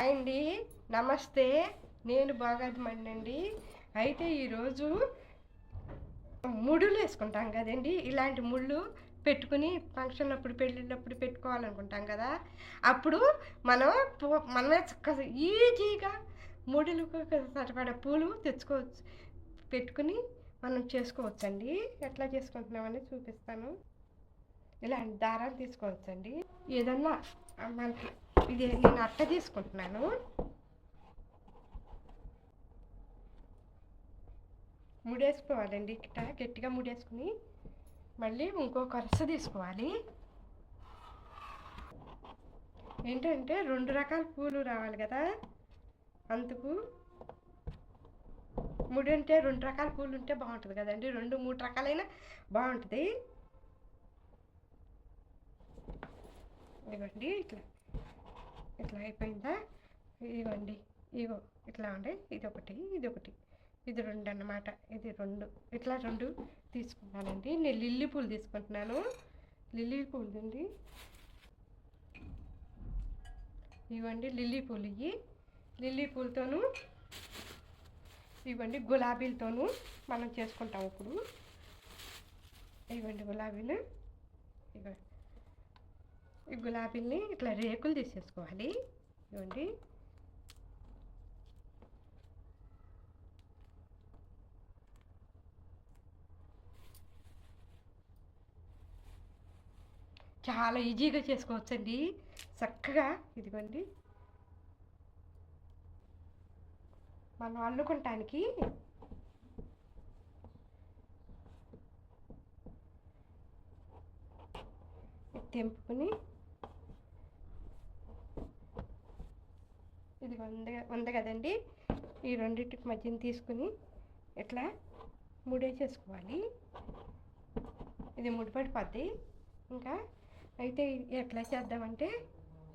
అండి నమస్తే నేను బాగామండి అయితే ఈరోజు ముడులు వేసుకుంటాం కదండి. ఇలాంటి ముళ్ళు పెట్టుకుని ఫంక్షన్ అప్పుడు పెళ్ళిళ్ళప్పుడు పెట్టుకోవాలనుకుంటాం కదా. అప్పుడు మనం మనమే చక్కగా ఈజీగా ముడులకు సరిపడ పూలు తెచ్చుకోవచ్చు. పెట్టుకుని మనం చేసుకోవచ్చండి. ఎట్లా చేసుకుంటున్నామని చూపిస్తాను. ఇలాంటి దారాలు తీసుకోవచ్చండి. ఏదన్నా మనకి ఇది నేను అట్ట తీసుకుంటున్నాను ముడేసుకోవాలండి ఇట్ట గట్టిగా ముడేసుకుని మళ్ళీ ఇంకో కొరస తీసుకోవాలి. ఏంటంటే రెండు రకాల పూలు రావాలి కదా అందుకు మూడు ఉంటే రెండు రకాల పూలు ఉంటే బాగుంటుంది కదండి రెండు మూడు రకాలైనా బాగుంటుంది. ఇదిగోండి ఇట్లా ఇట్లా అయిపోయిందా? ఇవ్వండి ఇగో ఇట్లా ఉండే ఇది ఒకటి ఇది ఒకటి ఇది రెండు. అన్నమాట ఇది రెండు? ఇట్లా రెండు తీసుకున్నానండి. నేను లిల్లీ పూలు తీసుకుంటున్నాను. లిల్లీ పూలు అండి ఇవ్వండి లిల్లీ పూలు ఇవి లిల్లీ పూలతోనూ ఇవ్వండి గులాబీలతోనూ మనం చేసుకుంటాం ఇప్పుడు. ఇవ్వండి గులాబీలు. ఇవ్వండి. ఈ గులాబీల్ని ఇట్లా రేకులు తీసేసుకోవాలి. ఇవ్వండి. చాలా ఈజీగా చేసుకోవచ్చండి. చక్కగా ఇదిగోండి. మనం అల్లుకుంటానికి తెంపుకుని ఇది ఉంది ఉంది కదండి. ఈ రెండింటికి మధ్యన తీసుకుని ఇట్లా ముడేసేసుకోవాలి ఇది ముడిపడిపోద్ది. ఇంకా అయితే ఎట్లా చేద్దామంటే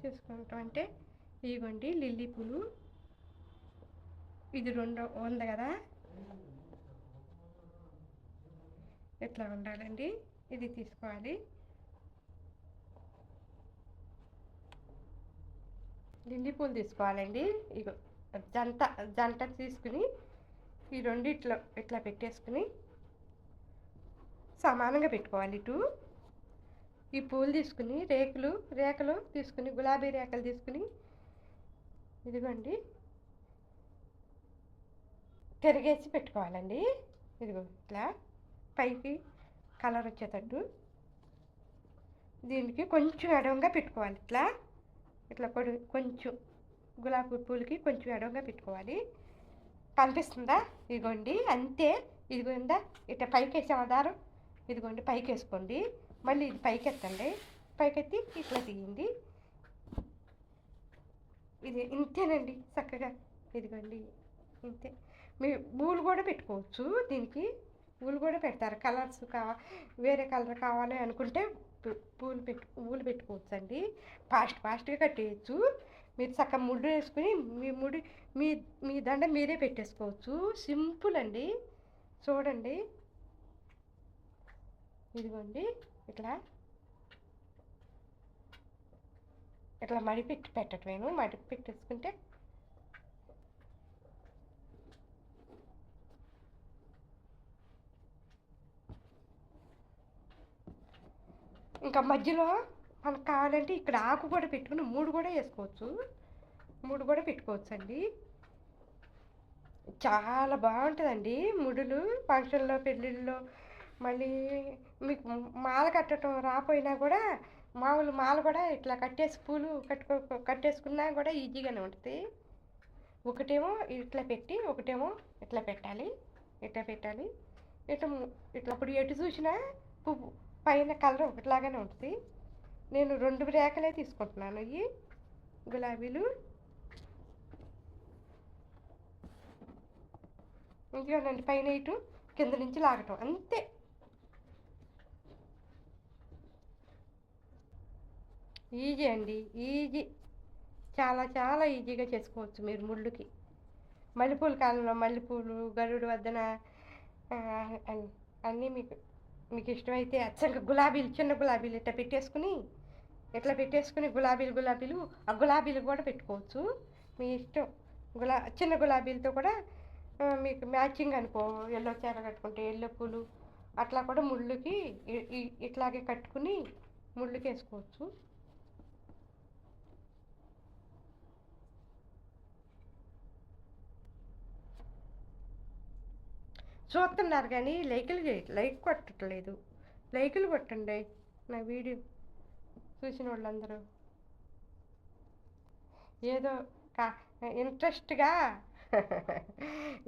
చూసుకుంటాం అంటే ఇవ్వండి లిల్లీ పూలు ఇది రెండు ఉంది కదా. ఇట్లా ఉండాలండి? ఇది తీసుకోవాలి. లిల్లీ పూలు తీసుకోవాలండి. ఇగో జంట జంట తీసుకుని ఈ రెండిట్లో ఇట్లా పెట్టేసుకుని సమానంగా పెట్టుకోవాలి ఇటు. ఈ పూలు తీసుకుని రేకులు రేకలు తీసుకుని గులాబీ రేకలు తీసుకుని ఇదిగోండి. తిరిగేసి పెట్టుకోవాలండి. ఇదిగో ఇట్లా పైకి కలర్ వచ్చేటట్టు దీనికి కొంచెం అడవంగా పెట్టుకోవాలి ఇట్లా. ఇట్లా పొడి కొంచెం గులాబీ పూలకి కొంచెం ఎడవగా పెట్టుకోవాలి. కనిపిస్తుందా? ఇదిగోండి అంతే. ఇదిగోందా? ఇట్లా పైకి వేసాము దారం. ఇదిగోండి పైకి వేసుకోండి మళ్ళీ ఇది పైకి ఎత్తండి పైకెత్తి ఇట్లా తీయండి. ఇది ఇంతేనండి చక్కగా. ఇదిగోండి ఇంతే. మీ పూలు కూడా పెట్టుకోవచ్చు దీనికి. పూలు కూడా పెడతారు. కలర్స్ కావా వేరే కలర్ కావాలి అనుకుంటే పూలు పెట్టు పూలు పెట్టుకోవచ్చు అండి ఫాస్ట్ ఫాస్ట్గా కట్టేయచ్చు. మీరు చక్కగా ముడి వేసుకుని మీ ముడి మీ మీ దండ మీరే పెట్టేసుకోవచ్చు. సింపుల్ అండి. చూడండి. ఇదిగోండి. ఇట్లా. ఇట్లా మడి పెట్టి పెట్టటమేను. మడి పెట్టేసుకుంటే ఇంకా మధ్యలో మనకు కావాలంటే ఇక్కడ ఆకు కూడా పెట్టుకుని మూడు కూడా వేసుకోవచ్చు. మూడు కూడా పెట్టుకోవచ్చు అండి చాలా బాగుంటుందండి ముడులు ఫంక్షన్లో పెళ్ళిళ్ళలో. మళ్ళీ మీకు మాల కట్టడం రాపోయినా కూడా మామూలు మాల కూడా ఇట్లా కట్టేసి పూలు కట్టుకో కట్టేసుకున్నా కూడా ఈజీగానే ఉంటుంది. ఒకటేమో ఇట్లా పెట్టి ఒకటేమో ఇట్లా పెట్టాలి. ఇట్లా పెట్టాలి. ఇట్లా ఇట్లా అప్పుడు ఎటు చూసినా పువ్వు పైన కలర్ ఒకటిలాగానే ఉంటుంది. నేను రెండు రేఖలే తీసుకుంటున్నాను. ఇవి గులాబీలు ఇంకేనండి పైన ఇటు కింద నుంచి లాగటం. అంతే. ఈజీ అండి. ఈజీ. చాలా చాలా ఈజీగా చేసుకోవచ్చు మీరు ముళ్ళుకి. మల్లెపూల కాలంలో మల్లెపూలు గరుడు వద్దన అన్నీ మీకు మీకు ఇష్టమైతే అచ్చంగా గులాబీలు చిన్న గులాబీలు ఇట్లా పెట్టేసుకుని ఇట్లా పెట్టేసుకుని గులాబీలు గులాబీలు ఆ గులాబీలు కూడా పెట్టుకోవచ్చు. మీ ఇష్టం. గులా చిన్న గులాబీలతో కూడా మీకు మ్యాచింగ్ అనుకో ఎల్లో చీర కట్టుకుంటే ఎల్లో పూలు అట్లా కూడా ముళ్ళుకి ఇట్లాగే కట్టుకుని ముళ్ళుకి వేసుకోవచ్చు చూస్తున్నారు కానీ లైకులు లైక్ కొట్టట్లేదు. లైకులు కొట్టండి. నా వీడియో చూసిన వాళ్ళందరూ. ఏదో కా ఇంట్రెస్ట్గా.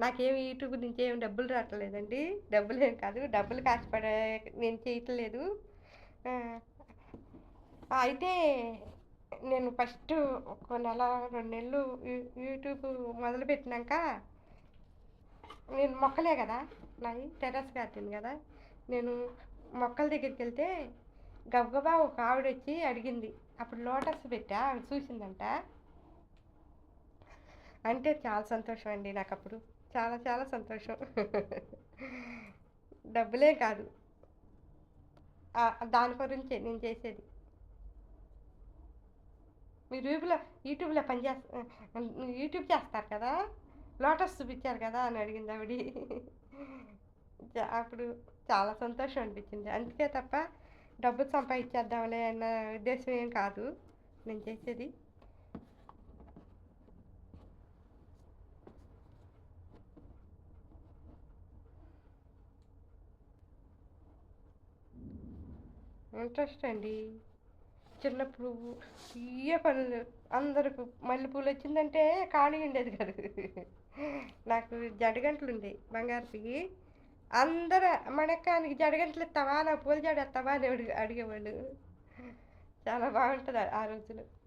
నాకేమి యూట్యూబ్ నుంచి ఏమి డబ్బులు రావట్లేదండి. డబ్బులు ఏం కాదు. డబ్బులు కాసిపడే నేను చేయట్లేదు. అయితే నేను ఫస్ట్ ఒక నెల రెండు నెలలు యూట్యూబ్ మొదలుపెట్టినాక నేను మొక్కలే కదా. నాయి టెర్రస్ గార్డెన్ కదా. నేను మొక్కల దగ్గరికి వెళ్తే గబగబా ఒక ఆవిడ వచ్చి అడిగింది. అప్పుడు లోటస్ పెట్టా ఆవిడ చూసిందంట. అంటే చాలా సంతోషం అండి నాకు అప్పుడు చాలా చాలా సంతోషం. డబ్బులే కాదు. దాని గురించే నేను చేసేది. మీరు యూట్యూబ్లో యూట్యూబ్లో పని చేస్తా యూట్యూబ్ చేస్తారు కదా. లోటస్ చూపించారు కదా అని అడిగింది ఆవిడ. అప్పుడు చాలా సంతోషం అనిపించింది. అందుకే తప్ప డబ్బు సంపాదించేద్దాంలే అన్న ఉద్దేశం ఏం కాదు. నేను చేసేది. ఇంట్రెస్ట్ అండి. చిన్నప్పుడు ఏ పనులు. అందరికి మల్లెపూలు వచ్చిందంటే ఖాళీ ఉండేది కాదు. నాకు జడగంటలు ఉండేవి బంగారుకి. అందరూ మనకానికి జడగంటలు ఇస్తావా? నా పూల జడ ఇస్తావా? అని అడిగి అడిగేవాళ్ళు. చాలా బాగుంటుంది ఆ- రోజులు.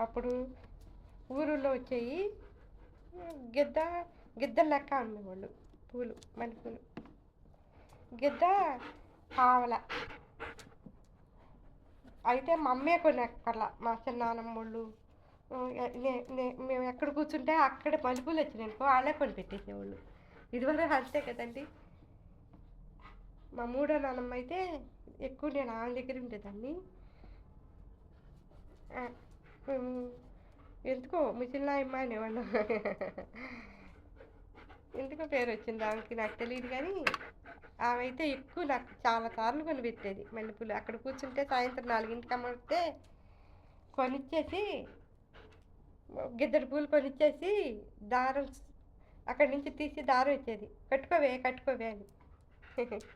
అప్పుడు ఊరిలో వచ్చేయి గిద్ద గిద్ద లెక్క ఉండేవాళ్ళు పూలు మల్లెపూలు. గిద్ద పావల అయితే మా అమ్మే కొన్ని మా చిన్నానమ్మోళ్ళు. వాళ్ళు మేము ఎక్కడ కూర్చుంటే అక్కడ మలుపులు వచ్చినాయి అనుకో వాళ్ళే కొని పెట్టేసేవాళ్ళు. ఇదివరకు అంతే కదండి. మా మూడో నాన్నమ్మ అయితే ఎక్కువ నేను ఆమె దగ్గర ఉండేదాన్ని. ఎందుకో మీ చిన్నాయమ్మ అనేవాళ్ళు. ఎందుకో పేరు వచ్చింది ఆమెకి నాకు తెలియదు కానీ ఆమె అయితే ఎక్కువ నాకు చాలా సార్లు కొనిపెట్టేది మల్లెపూలు అక్కడ కూర్చుంటే సాయంత్రం నాలుగింటికి అమ్మితే కొనిచ్చేసి గిద్దరు పూలు కొనిచ్చేసి దారం అక్కడి నుంచి తీసి దారం ఇచ్చేది. కట్టుకోవే కట్టుకోవే అని.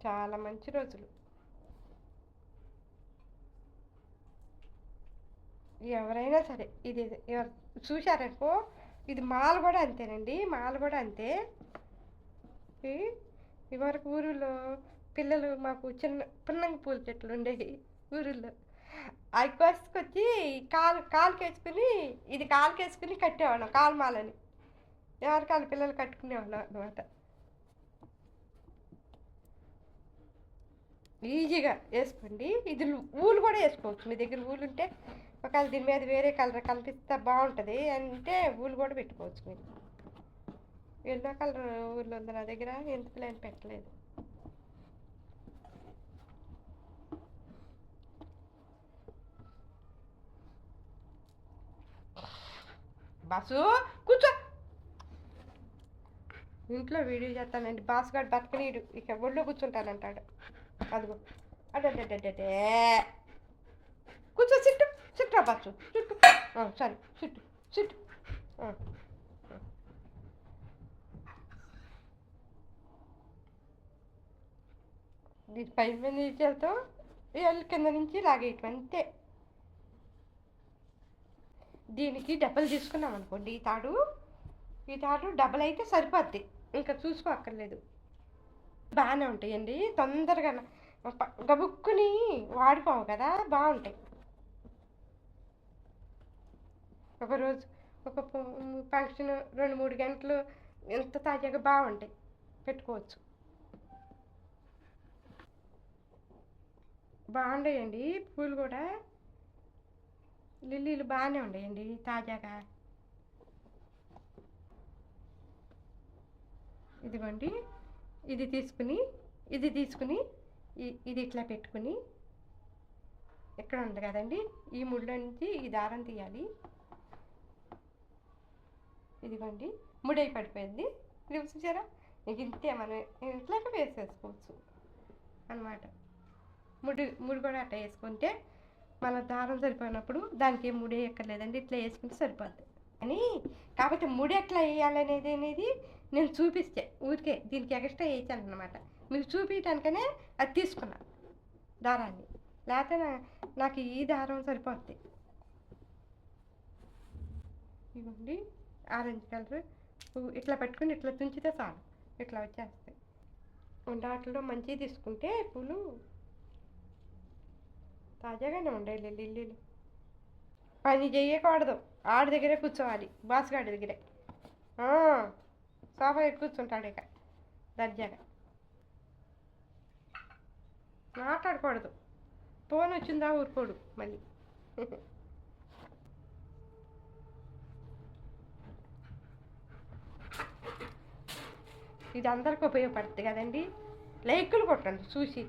చాలా మంచి రోజులు. ఎవరైనా సరే ఇది ఎవరు చూశారనుకో ఇది మాల కూడా అంతేనండి మాల కూడా అంతే ఇవరకు ఊరిలో పిల్లలు మాకు చిన్న పున్నంగి పూల చెట్లు ఉండేవి ఊరిలో. అవి కోసుకొచ్చి కాలు కాలు కేసుకుని ఇది కాలు కేసుకుని కట్టేవాళ్ళం కాలు మాలని. ఎవరి కాలు పిల్లలు కట్టుకునేవాళ్ళం అనమాట ఈజీగా వేసుకోండి. ఇది ఊలు కూడా వేసుకోవచ్చు. మీ దగ్గర ఊలు ఉంటే ఒకవేళ దీని మీద వేరే కలర్ కనిపిస్తే బాగుంటుంది. అంటే ఊళ్ళు కూడా పెట్టుకోవచ్చు మీరు. ఎల్లో కలర్ ఊర్లో ఉంది నా దగ్గర ఎందుకు లేని పెట్టలేదు. బాసు కూర్చో. ఇంట్లో వీడియో చేస్తానండి. బాస్ గారు బతకనీడు. ఇక ఒళ్ళో కూర్చుంటానంటాడు. అదిగో. అడ్డే కూర్చో చుట్టు చుట్టూ బాసు చుట్టు సారీ సరే చుట్టు చుట్టు ఆ. దీని పై మీద చేతితో కింద నుంచి లాగేయటం అంతే దీనికి డబ్బులు తీసుకున్నాం అనుకోండి ఈ తాడు. ఈ తాడు డబ్బులు అయితే సరిపోద్ది. ఇంకా చూసుకోక్కర్లేదు. బాగానే ఉంటాయండి. తొందరగా గబుక్కుని వాడిపోవు కదా బాగుంటాయి. ఒకరోజు ఒక ఫంక్షన్ రెండు మూడు గంటలు ఎంత తాజాగా బాగుంటాయి పెట్టుకోవచ్చు. బాగుంటాయండి పూలు కూడా. లిల్లీలు బాగానే ఉన్నాయండి తాజాగా. ఇదిగోండి ఇది తీసుకుని ఇది తీసుకుని ఇది ఇట్లా పెట్టుకుని ఎక్కడ ఉంది కదండి ఈ ముళ్ళ నుంచి ఈ దారం తీయాలి. ఇదిగోండి ముడై పడిపోయింది. ఇది చూసారా? ఇంక ఇంతే మనం ఇట్లాగే వేసేసుకోవచ్చు అన్నమాట. ముడి ముడి కూడా అట్లా వేసుకుంటే మన దారం సరిపోయినప్పుడు దానికి ఏం ముడి ఎక్కర్లేదండి ఇట్లా వేసుకుంటే సరిపోద్ది. అని కాబట్టి ముడి ఎట్లా వేయాలనేది అనేది నేను చూపిస్తే ఊరికే దీనికి ఎక్స్ట్రా వేయించాలన్నమాట మీకు చూపించడానికనే అది తీసుకున్నా దారాన్ని. లేకపోతే నాకు ఈ దారం సరిపోద్ది. ఇవ్వండి ఆరెంజ్ కలర్. ఇట్లా పెట్టుకుని ఇట్లా తుంచితే చాలు. ఇట్లా వచ్చేస్తాయి. వాటిలో మంచివి తీసుకుంటే పూలు తాజాగానే ఉండాలి లిల్లీలు పని చేయకూడదు ఆడి దగ్గరే కూర్చోవాలి. బాసుగాడి దగ్గరే. సోఫా కూర్చుంటాడు ఇక. దర్జాగా. మాట్లాడకూడదు. ఫోన్ వచ్చిందా ఊరుకోడు మళ్ళీ. ఇది అందరికి ఉపయోగపడుతుంది కదండి. లైకులు కొట్టండి చూసి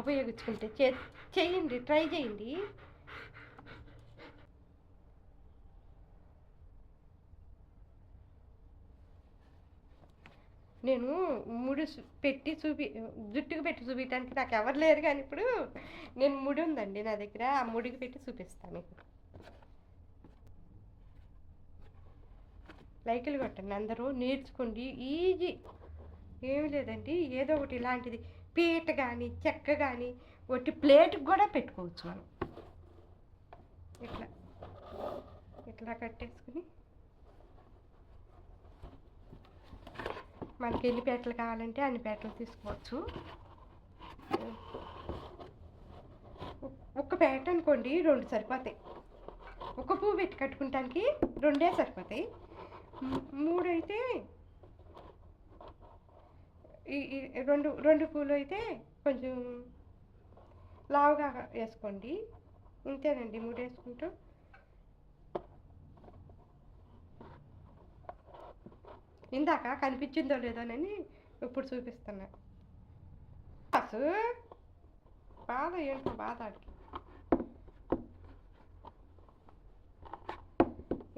ఉపయోగించుకుంటే చే చేయండి ట్రై చేయండి. నేను ముడి పెట్టి చూపి జుట్టుకు పెట్టి చూపించడానికి నాకు ఎవరు లేరు కానీ ఇప్పుడు నేను ముడి ఉందండి నా దగ్గర ఆ ముడికి పెట్టి చూపిస్తాను మీకు. లైకులు కొట్టండి అందరూ నేర్చుకోండి ఈజీ. ఏమి లేదండి. ఏదో ఒకటి ఇలాంటిది. పీట కానీ చెక్క కానీ ఒకటి ప్లేట్కి కూడా పెట్టుకోవచ్చు మనం. ఇట్లా. ఇట్లా కట్టేసుకుని మనకి ఎన్ని పేటలు కావాలంటే అన్ని పేటలు తీసుకోవచ్చు. ఒక్క పేట అనుకోండి రెండు సరిపోతాయి. ఒక పువ్వు పెట్టి కట్టుకుంటానికి రెండే సరిపోతాయి. మూడైతే మూడు అయితే ఈ రెండు రెండు పూలు అయితే కొంచెం లావుగా వేసుకోండి. ఇంతేనండి మూడు వేసుకుంటూ ఇందాక కనిపించిందో లేదోనని ఇప్పుడు చూపిస్తున్నా. అసు బాధ ఏంటో బాధ ఆడికి.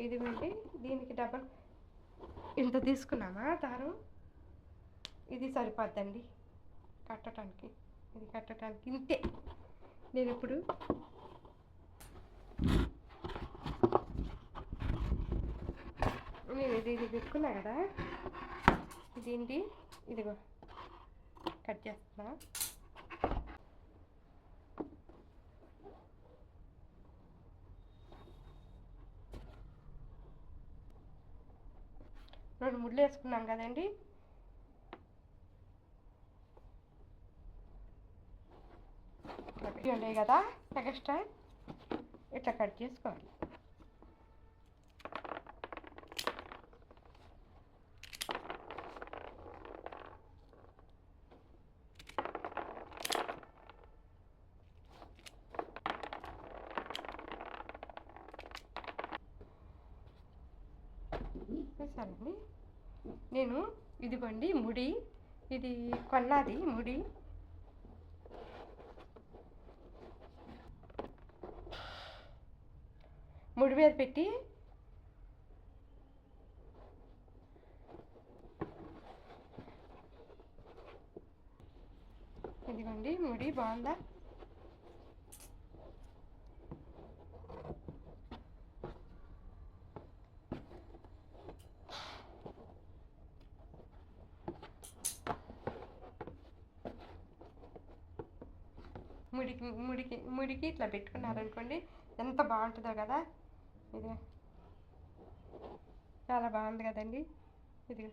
ఇదిగోండి దీనికి డబ్బల్ ఇంత తీసుకున్నామా దారు ఇది సరిపోద్దండి. కట్టడానికి ఇది కట్టడానికి ఇంతే. నేను ఇప్పుడు నేను ఇది ఇది పెట్టుకున్నా కదా ఇదేంటి? ఇదిగో కట్ చేస్తున్నా. రెండు ముళ్ళు వేసుకున్నాం కదండి ఇవి ఉన్నాయి కదా ఎక్స్ట్రా ఇట్లా కట్ చేసుకోవాలి. చూసానండి నేను ఇదిగోండి ముడి ఇది కొన్నది ముడి. ముడి మీద పెట్టి ఇదిగోండి ముడి బాగుందా? ముడికి ముడికి ముడికి ఇట్లా పెట్టుకున్నారనుకోండి ఎంత బాగుంటుందో కదా? ఇది చాలా బాగుంది కదండి. ఇది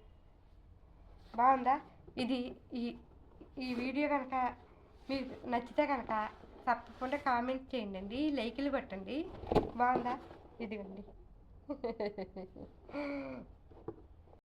బాగుందా? ఇది ఈ ఈ వీడియో కనుక మీకు నచ్చితే కనుక తప్పకుండా కామెంట్ చేయండి లైకులు పెట్టండి. బాగుందా? ఇదిగోండి.